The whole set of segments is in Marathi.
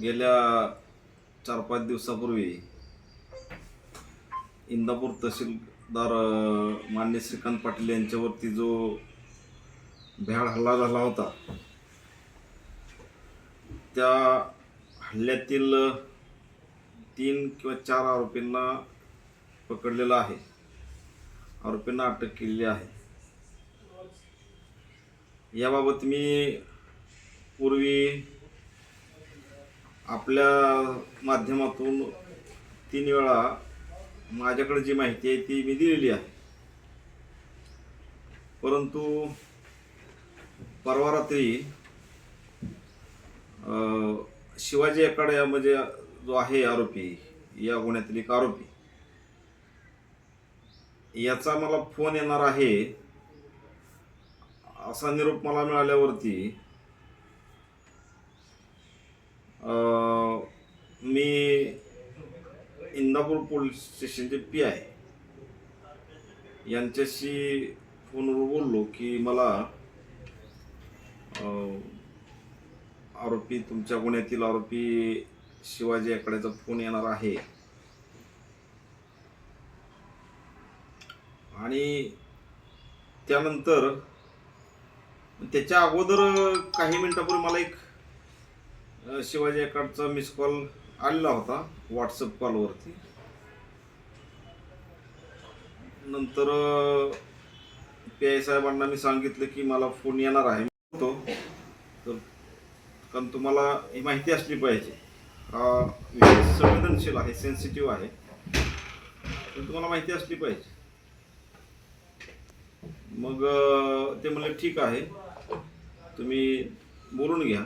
गेल्या चार पाच दिवसापूर्वी इंदापूर तहसीलदार मान्य श्रीकांत पाटील यांच्यावरती जो भ्याड हल्ला झाला होता त्या हल्ल्यातील तीन किंवा चार आरोपींना पकडलेलं आहे. आरोपींना अटक केलेली आहे. याबाबत मी पूर्वी आपल्या माध्यमातून तीन वेळा माझ्याकडे जी माहिती आहे ती मी दिलेली आहे. परंतु परवा रात्री शिवाजी एकाडे म्हणजे जो आहे आरोपी या गुन्ह्यातील एक आरोपी याचा मला फोन येणार आहे असा निरोप मला मिळाल्यावरती मी इंदापूर पोलीस स्टेशनचे पी आय. यांच्याशी फोनवर बोललो की मला आरोपी तुमच्या गुन्ह्यातील आरोपी शिवाजी याकडेचा फोन येणार आहे. आणि त्यानंतर त्याच्या अगोदर काही मिनिटापूर्वी मला एक शिवाजी अकाडचा मिस कॉल आलेला होता व्हॉट्सअप कॉलवरती नंतर पी आय साहेबांना मी सांगितलं की मला फोन येणार आहे. तो तर कारण तुम्हाला ही माहिती असली पाहिजे. हा विषय संवेदनशील आहे सेन्सिटिव्ह आहे. तर तुम्हाला माहिती असली पाहिजे. मग ते म्हणले ठीक आहे. तुम्ही बोलून घ्या.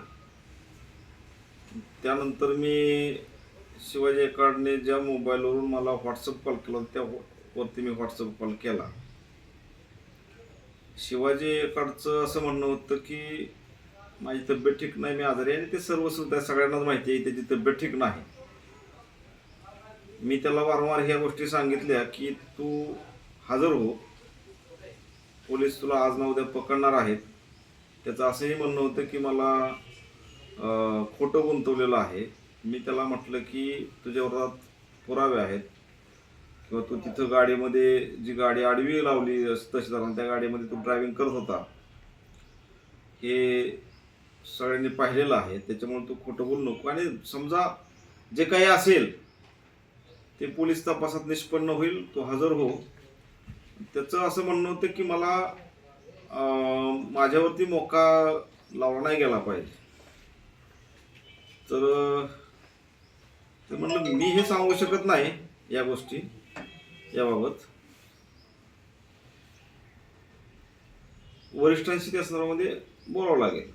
त्यानंतर मी शिवाजी एकाडने ज्या मोबाईलवरून मला व्हॉट्सअप कॉल केला त्यावरती मी व्हॉट्सअप कॉल केला. शिवाजी एकाडचं असं म्हणणं होतं की माझी तब्येत ठीक नाही मी आजारी आहे आणि ते सर्व सुद्धा सगळ्यांनाच माहिती आहे त्याची तब्येत ठीक नाही. मी त्याला वारंवार ह्या गोष्टी सांगितल्या की तू हजर हो. पोलीस तुला आज ना उद्या पकडणार आहेत. त्याचं असंही म्हणणं होतं की मला खोटं गुंतवलेलं आहे. मी त्याला म्हटलं की तुझ्या वर्गात पुरावे आहेत. किंवा तू तिथं गाडीमध्ये जी गाडी आडवी लावली तहसीलदारांना त्या गाडीमध्ये तू ड्रायव्हिंग करत होता. हे सगळ्यांनी पाहिलेलं आहे. त्याच्यामुळे तू खोटं बोलू नको. आणि समजा जे काही असेल ते पोलीस तपासात निष्पन्न होईल तू हजर हो. त्याचं असं म्हणणं होतं की मला माझ्यावरती मोका लावला नाही गेला पाहिजे. तर ते म्हणलं मी हे सांगू शकत नाही या गोष्टी याबाबत. वरिष्ठांशी त्या संदर्भामध्ये बोलावं लागेल.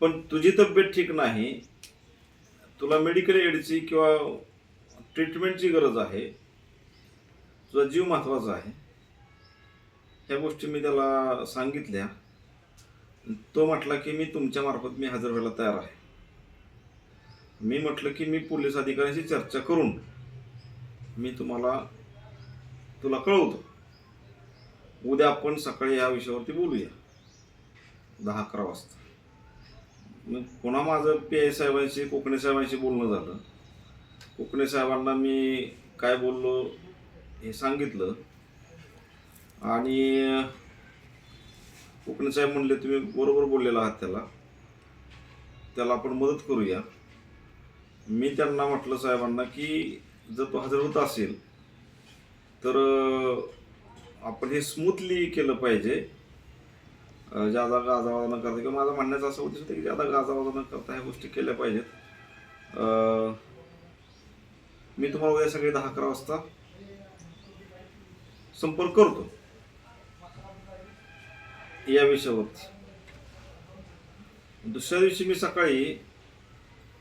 पण तुझी तब्येत ठीक नाही तुला मेडिकल एडची किंवा ट्रीटमेंटची गरज आहे तुझा जीव महत्त्वाचा आहे ह्या गोष्टी मी त्याला सांगितल्या. तो म्हटला की मी तुमच्यामार्फत मी हजर व्हायला तयार आहे. मी म्हटलं की मी पोलीस अधिकाऱ्यांशी चर्चा करून मी तुम्हाला तुला कळवतो. उद्या आपण सकाळी या विषयावरती बोलूया. दहा अकरा वाजता. मग पुन्हा माझं पी आय साहेबांशी कोकणे साहेबांशी बोलणं झालं. कोकणे साहेबांना मी काय बोललो हे सांगितलं. आणि कोकणे साहेब म्हणले तुम्ही बरोबर बोललेला आहात त्याला. त्याला आपण मदत करूया. मी त्यांना म्हटलं साहेबांना की जर तो हजर होत असेल तर आपण हे स्मूथली केलं पाहिजे. ज्यादा गाजावाजा न करता किंवा माझं म्हणण्याचं असं उद्देश होतं की ज्यादा गाजावाजा न करता ह्या गोष्टी केल्या पाहिजेत. मी तुम्हाला उद्या सकाळी दहा अकरा वाजता संपर्क करतो. या विषयावरती. दुसऱ्या दिवशी मी सकाळी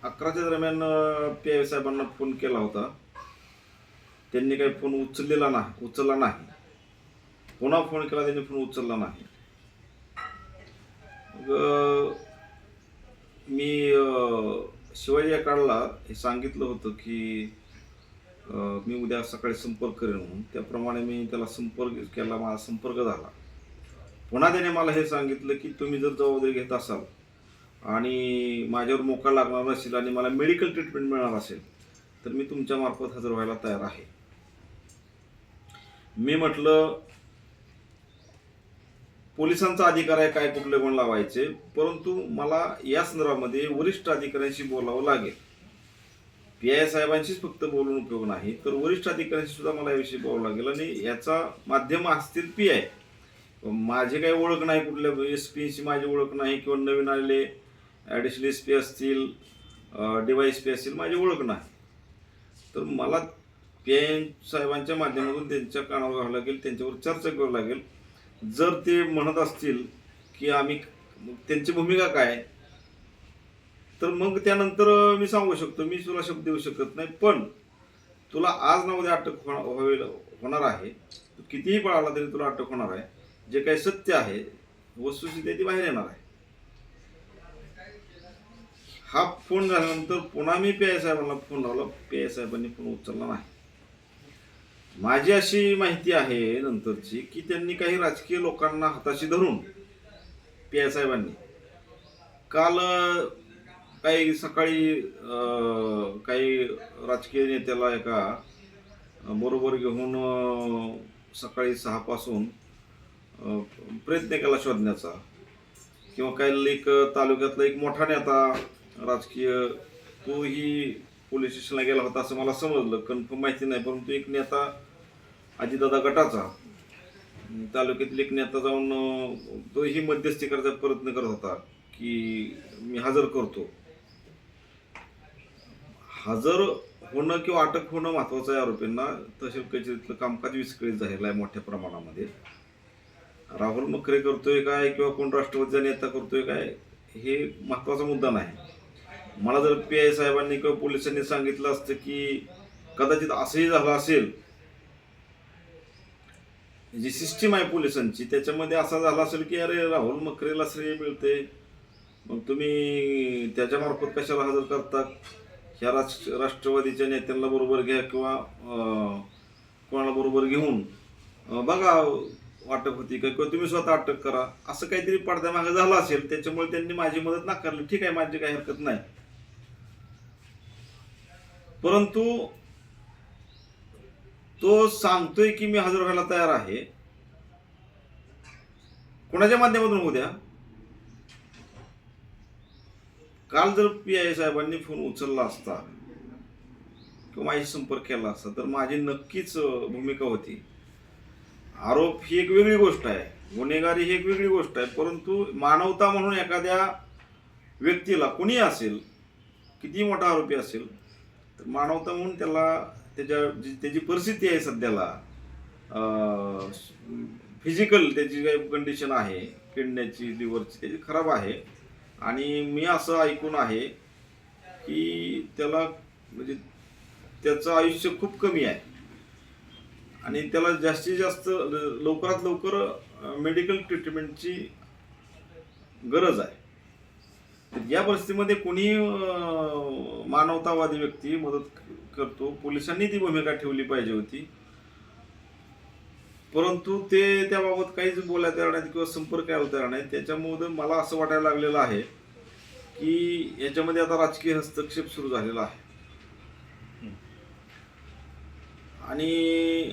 अकराच्या दरम्यान पी आय साहेबांना फोन केला होता. त्यांनी काही फोन उचललेला नाही उचलला नाही. पुन्हा फोन केला त्यांनी फोन उचलला नाही. मग मी शिवाजी अकाडला हे सांगितलं होतं की मी उद्या सकाळी संपर्क करेन म्हणून. त्याप्रमाणे मी त्याला संपर्क केला माझा संपर्क झाला. पुन्हा त्याने मला हे सांगितलं की तुम्ही जर जबाबदारी घेत असाल आणि माझ्यावर मोका लागणार नसेल आणि मला मेडिकल ट्रीटमेंट मिळणार असेल तर मी तुमच्या मार्फत हजर व्हायला तयार आहे. मी म्हटलं पोलिसांचा अधिकार आहे काय कुठले गुण लावायचे परंतु मला या संदर्भामध्ये वरिष्ठ अधिकाऱ्यांशी बोलावं लागेल. पी आय साहेबांशीच फक्त बोलून उपयोग नाही तर वरिष्ठ अधिकाऱ्यांशी सुद्धा मला याविषयी बोलावं लागेल आणि याचा माध्यम असतील पी आय. माझी काही ओळख नाही कुठल्या एस पीची माझी ओळख नाही किंवा नवीन आलेले ॲडिशनल एस पी असतील डिवाईस पी असतील माझी ओळख नाही. तर मला पी आय साहेबांच्या माध्यमातून त्यांच्या कानावर घ्यावं लागेल त्यांच्यावर चर्चा करावी लागेल. जर ते म्हणत असतील की आम्ही त्यांची भूमिका काय तर मग त्यानंतर मी सांगू शकतो मी तुला शब्द देऊ शकत नाही. पण तुला आज ना उद्या अटक होणार होणार आहे. कितीही पळाला तरी तुला अटक होणार आहे. जे काही सत्य आहे वस्तुस्थिती ती बाहेर येणार आहे. हा फोन झाल्यानंतर पुन्हा मी पी आय साहेबांना फोन लावला. पी आय साहेबांनी फोन उचलला नाही. माझी अशी माहिती आहे नंतरची की त्यांनी काही राजकीय लोकांना हाताशी धरून पी आय साहेबांनी काल काही सकाळी काही राजकीय नेत्याला एका बरोबर घेऊन सकाळी सहापासून प्रयत्न केला शोधण्याचा किंवा काही एक तालुक्यातला एक मोठा नेता राजकीय तोही पोलीस स्टेशनला गेला होता असं मला समजलं. कन्फर्म माहिती नाही परंतु एक नेता आजीदादा गटाचा तालुक्यातील एक नेता जाऊन तोही मध्यस्थी करायचा प्रयत्न करत होता की मी हजर करतो. हजर होणं किंवा अटक होणं महत्वाचं आहे आरोपींना. तसे कचेरीतलं कामकाज विस्कळीत झालेलं आहे मोठ्या प्रमाणामध्ये. राहुल मखरे करतोय काय किंवा कोण राष्ट्रवादीचा नेता करतोय काय हे महत्त्वाचा मुद्दा नाही. मला जर पी आय साहेबांनी किंवा पोलिसांनी सांगितलं असतं की कदाचित असंही झालं असेल जी सिस्टीम आहे पोलिसांची त्याच्यामध्ये असा झाला असेल की अरे राहुल मखरेला श्रेय मिळते मग तुम्ही त्याच्यामार्फत कशाला हजर करता? ह्या राष्ट्र राष्ट्रवादीच्या नेत्यांना बरोबर घ्या किंवा कोणाला बरोबर घेऊन. बघा वाटप होती का किंवा तुम्ही स्वतः अटक करा असं काहीतरी पडद्यामागे झालं असेल त्याच्यामुळे त्यांनी माझी मदत नाकारली. ठीक आहे माझी काही हरकत नाही. परंतु तो सांगतोय की मी हजर व्हायला तयार आहे. कोणाच्या माध्यमातून उद्या काल जर पी आय साहेबांनी फोन उचलला असता किंवा माझी संपर्क केला असता तर माझी नक्कीच भूमिका होती. आरोप ही एक वेगळी गोष्ट आहे. गुन्हेगारी ही एक वेगळी गोष्ट आहे. परंतु मानवता म्हणून एखाद्या व्यक्तीला कुणी असेल किती मोठा आरोपी असेल तर मानवता म्हणून त्याला त्याच्या त्याची परिस्थिती आहे सध्याला फिजिकल त्याची काही कंडिशन आहे किडण्याची लिव्हरची त्याची खराब आहे. आणि मी असं ऐकून आहे की त्याला म्हणजे त्याचं आयुष्य खूप कमी आहे. आणि त्याला जास्तीत जास्त ल- लवकरात लवकर मेडिकल ट्रीटमेंटची गरज आहे. या परिस्थितीमध्ये कोणी मानवतावादी व्यक्ती मदत करतो पोलिसांनी ती भूमिका ठेवली पाहिजे होती. परंतु ते त्याबाबत काहीच बोलायला तयार नाहीत किंवा संपर्क यायला तयार नाही त्याच्यामुळे मला असं वाटायला लागलेलं आहे की याच्यामध्ये आता राजकीय हस्तक्षेप सुरू झालेला आहे. आणि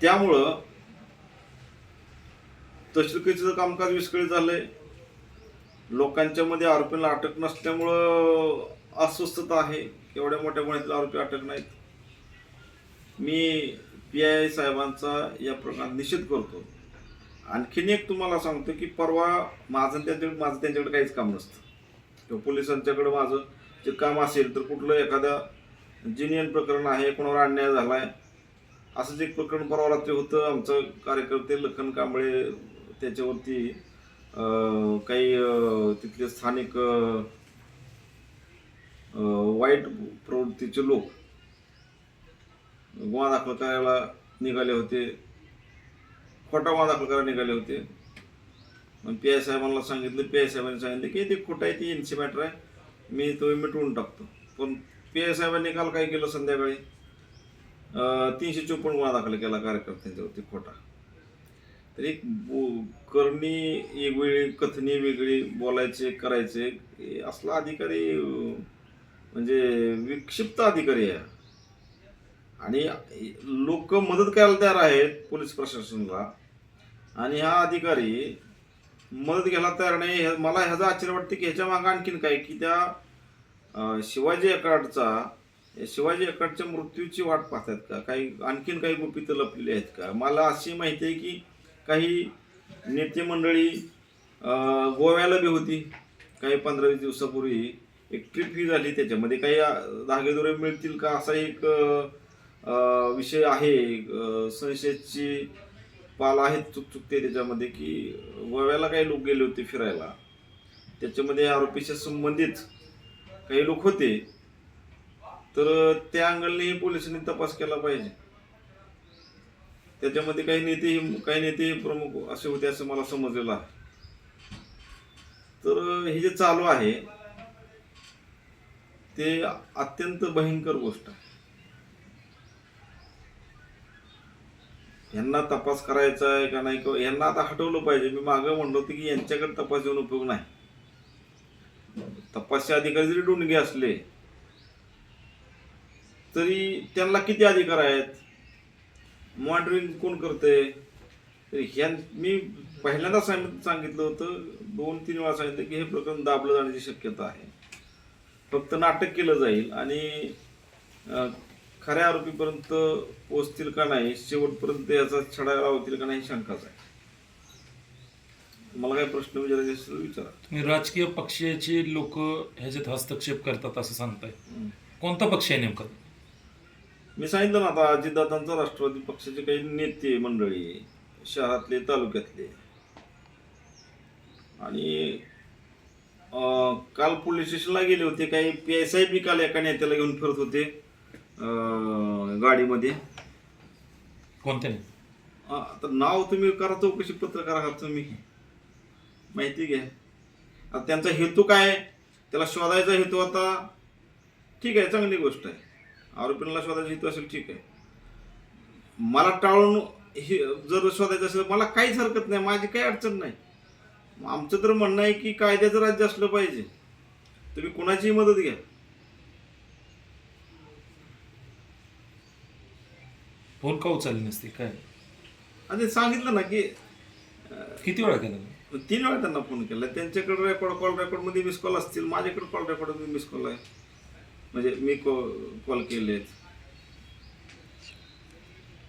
त्यामुळं तहसीलकीचं कामकाज विस्कळीत झालंय. लोकांच्या मध्ये आरोपींना अटक नसल्यामुळं अस्वस्थता आहे. एवढ्या मोठ्या गुन्ह्यातील आरोपी अटक नाहीत. मी पी आय साहेबांचा या प्रकारात निषेध करतो. आणखीन एक तुम्हाला सांगतो की परवा माझं त्यांच्याकडे माझं त्यांच्याकडे काहीच काम नसतं. किंवा पोलिसांच्याकडे माझं जे काम असेल तर कुठलं एखादं जिनियन प्रकरण आहे कोणावर अन्याय झाला आहे असंच एक प्रकरण परवा रात्री होतं. आमचं कार्यकर्ते लखन कांबळे त्याच्यावरती काही तिथले स्थानिक वाईट प्रवृत्तीचे लोक गुन्हा दाखल करायला निघाले होते. खोटा गुन्हा दाखल करायला निघाले होते. मग पी आय साहेबांना सांगितलं पी आय साहेबांनी सांगितलं की ते खोटं आहे ती एनसी मॅटर आहे. मी तो मिटवून टाकतो. पण पी आय साहेबांनी काल काय केलं संध्याकाळी? तीनशे चोपन्न गुन्हा दाखल केला कार्यकर्त्यांच्यावरती खोटा. तर एक करणी एक वेगळी कथनी वेगळी बोलायचे करायचे असला अधिकारी म्हणजे विक्षिप्त अधिकारी आहे. आणि लोक मदत करायला तयार आहेत पोलीस प्रशासनाला. आणि हा अधिकारी मदत घ्यायला तयार नाही. मला ह्याचं आश्चर्य वाटतं की ह्याच्या मागं आणखीन काय? की त्या शिवाजी अकाडचा शिवाजी अकाडच्या मृत्यूची वाट पाहतात का? काही आणखीन काही गुपितं लपलेली आहेत का? मला अशी माहिती आहे की काही नेते मंडळी गोव्याला बी होती. काही पंधरा वीस दिवसापूर्वी एक ट्रिप ही झाली त्याच्यामध्ये. काही धागेदोरे मिळतील का? असा एक विषय आहे. संशयाची पाल आहेत चुकचुकते त्याच्यामध्ये की गोव्याला काही लोक गेले होते फिरायला. त्याच्यामध्ये आरोपीच्या संबंधित काही लोक होते. तर त्या अँगलने पोलिसांनी तपास केला पाहिजे. त्याच्यामध्ये काही नेते काही नेते प्रमुख असे होते असं मला समजलेलं आहे. तर हे जे चालू आहे ते अत्यंत भयंकर गोष्ट आहे. यांना तपास करायचा आहे का नाही? किंवा यांना आता हटवलं पाहिजे. मी मागं म्हणलो होतं की यांच्याकडे तपास देऊन उपयोग नाही. तपासचे अधिकारी जरी डोंडगे असले तरी त्यांना किती अधिकार आहेत? मॉनिटरिंग कोण करते? तर ह्या मी पहिल्यांदा सांग सांगितलं होतं दोन तीन वेळा सांगितलं की हे प्रकरण दाबलं जाण्याची शक्यता आहे. फक्त नाटक केलं जाईल आणि खऱ्या आरोपीपर्यंत पोचतील का नाही शेवटपर्यंत याचा छडा लावतील का नाही शंकाच आहे. मला काही प्रश्न विचारायचे विचारा. तुम्ही राजकीय पक्षाचे लोक ह्याच्यात हस्तक्षेप करतात असं सांगताय. कोणता पक्ष आहे नेमका? मी सांगितलं ना आता अजितदादांचा राष्ट्रवादी पक्षाचे काही नेते मंडळी शहरातले तालुक्यातले. आणि काल पोलीस स्टेशनला गेले होते काही पी एस आय बी काल एका नेत्याला घेऊन फिरत होते गाडीमध्ये. अं, आता नाव तुम्ही करा चौकशी पत्रकार आहात तुम्ही. माहिती घ्या. आता त्यांचा हेतू काय? त्याला शोधायचा हेतू आता ठीक आहे चांगली गोष्ट आहे. आरोपीला शोधायचा हेतू असेल ठीक आहे. मला टाळून हे जर शोधायचं असेल मला काहीच हरकत नाही माझी काही अडचण नाही. आमचं तर म्हणणं आहे की कायद्याचं राज्य असलं पाहिजे. तुम्ही कोणाचीही मदत घ्या. फोन का उचलली नसते? काय? आणि सांगितलं ना की किती वेळा केला तीन वेळा त्यांना फोन केला. त्यांच्याकडे रेकॉर्ड कॉल रेकॉर्डमध्ये मिस कॉल असतील माझ्याकडे कॉल रेकॉर्डमध्ये मिस कॉल आहे. म्हणजे मी कॉल केले आहेत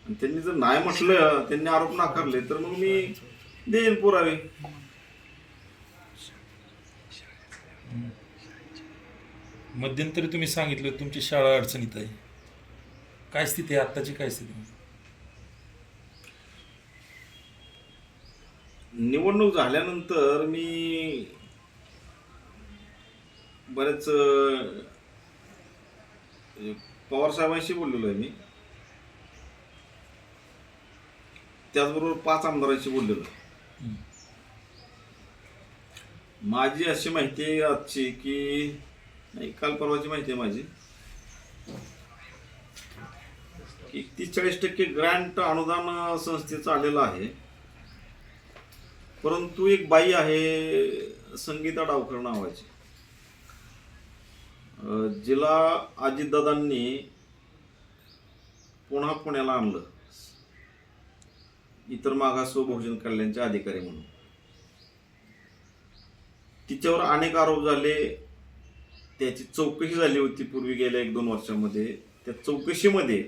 आणि त्यांनी जर नाही म्हटलं त्यांनी आरोप नाकारले तर मग मी देईन पुरावे. मध्यंतरी तुम्ही सांगितलं तुमची शाळा अडचणीत आहे. काय स्थिती आहे? आत्ताची काय स्थिती? निवडणूक झाल्यानंतर मी बरेच म्हणजे पवार साहेबांशी बोललेलो आहे मी. त्याचबरोबर पाच आमदारांशी बोललेलो आहे. माझी अशी माहिती आहे आजची की नाही काल परवाची माहिती आहे माझी. एकतीस चाळीस टक्के ग्रँट अनुदान संस्थेचं आलेलं आहे. परंतु एक बाई आहे संगीता डावकर नावाची. जिला अजितदादांनी पुन्हा पुण्याला आणलं. इतर मागास व बहुजन कल्याणचे अधिकारी म्हणून. तिच्यावर अनेक आरोप झाले. त्याची चौकशी झाली होती पूर्वी गेल्या एक दोन वर्षामध्ये. त्या चौकशीमध्ये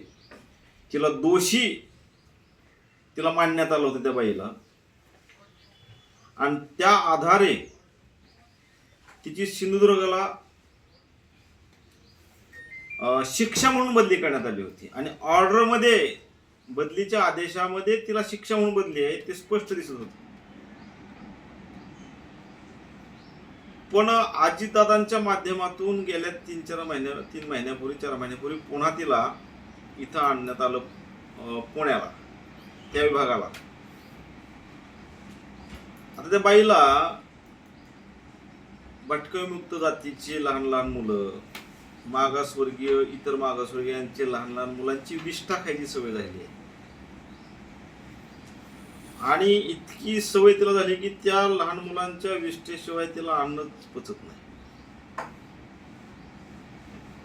तिला दोषी तिला मानण्यात आलं होतं त्या बाईला. आणि त्या आधारे तिची सिंधुदुर्गला शिक्षा म्हणून बदली करण्यात आली होती. आणि ऑर्डरमध्ये बदलीच्या आदेशामध्ये तिला शिक्षा म्हणून बदली आहे ते स्पष्ट दिसत होतं. पण आजीदादांच्या माध्यमातून गेल्या तीन चार महिन्या तीन महिन्यापूर्वी चार महिन्यापूर्वी पुन्हा तिला इथं आणण्यात आलं पुण्याला त्या विभागाला. आता त्या बाईला भटकविमुक्त जातीची लहान लहान मुलं मागासवर्गीय इतर मागासवर्गीयांचे लहान लहान मुलांची विष्ठा खायची सवय झाली आहे. आणि इतकी सवय तिला झाली की त्या लहान मुलांच्या विष्ठेशिवाय तिला अन्नच पचत नाही.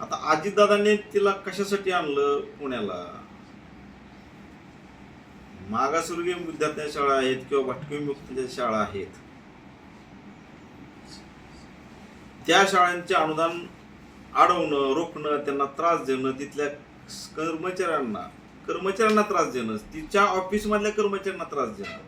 आता आजीदादाने तिला कशासाठी आणलं पुण्याला? मागासवर्गीय विद्यार्थ्यांच्या शाळा आहेत किंवा भटकी मुक्तीच्या शाळा आहेत. त्या शाळांचे अनुदान अडवणं रोखणं त्यांना त्रास देणं तिथल्या कर्मचाऱ्यांना कर्मचाऱ्यांना त्रास देणं तिच्या ऑफिसमधल्या कर्मचाऱ्यांना त्रास देणं.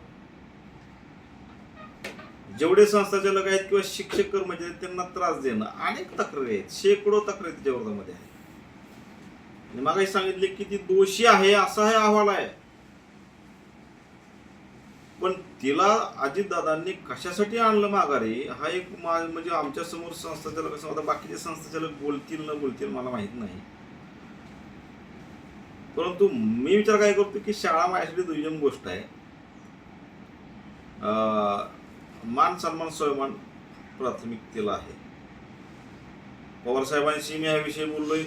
जेवढे संस्थाचालक आहेत किंवा शिक्षक कर्मचारी त्यांना त्रास देणं. अनेक तक्रारी आहेत. शेकडो तक्रारी तिच्या विरोधामध्ये आहेत मागाशी सांगितले की ती दोषी आहे असा हे अहवाल आहे. पण तिला अजितदादांनी कशासाठी आणलं माघारी? हा एक मा- म्हणजे आमच्यासमोर संस्थाचालक असं आता बाकीचे संस्थाचालक बोलतील न बोलतील मला माहीत नाही. परंतु मी विचार काय करतो की शाळा माझ्यासाठी दुय्यम गोष्ट आहे. मान सन्मान स्वयंमान प्राथमिकतेला आहे. पवार साहेबांशी मी ह्याविषयी बोललोय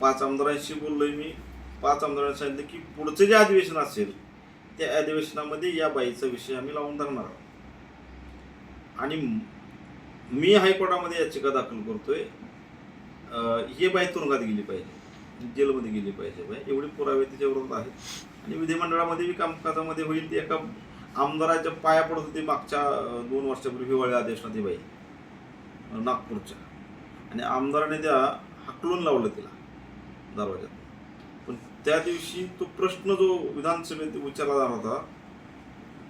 पाच आमदारांशी बोललोय मी. पाच आमदारांनी सांगितलं की पुढचं जे अधिवेशन असेल त्या अधिवेशनामध्ये या बाईचा विषय आम्ही लावून धरणार आहोत. आणि मी हायकोर्टामध्ये याचिका दाखल करतोय. अं, ही बाई तुरुंगात गेली पाहिजे. जेलमध्ये गेली पाहिजे बाई. एवढे पुरावे तिच्या विरोधात आहेत. आणि विधिमंडळामध्ये बी कामकाजामध्ये होईल ते एका आमदाराच्या पाया पडत होती मागच्या दोन वर्षापूर्वी हिवाळी अधिवेशनात ही बाई. नागपूरच्या. आणि आमदाराने त्या हाकलून लावलं तिला दरवाज्यात पण त्या दिवशी तो प्रश्न जो विधानसभेत विचारला जाणार होता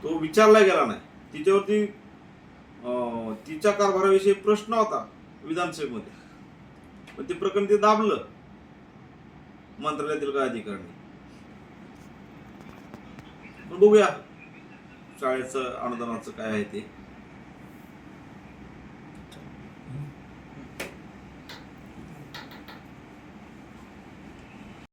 तो विचारला गेला नाही. तिच्यावरती तिच्या कारभाराविषयी प्रश्न होता विधानसभेमध्ये. पण ते प्रकरण ते दाबलं. मंत्रालयातील काय अधिकाऱ्यांनी. पण बघूया शाळेचं अनुदानाचं काय आहे ते.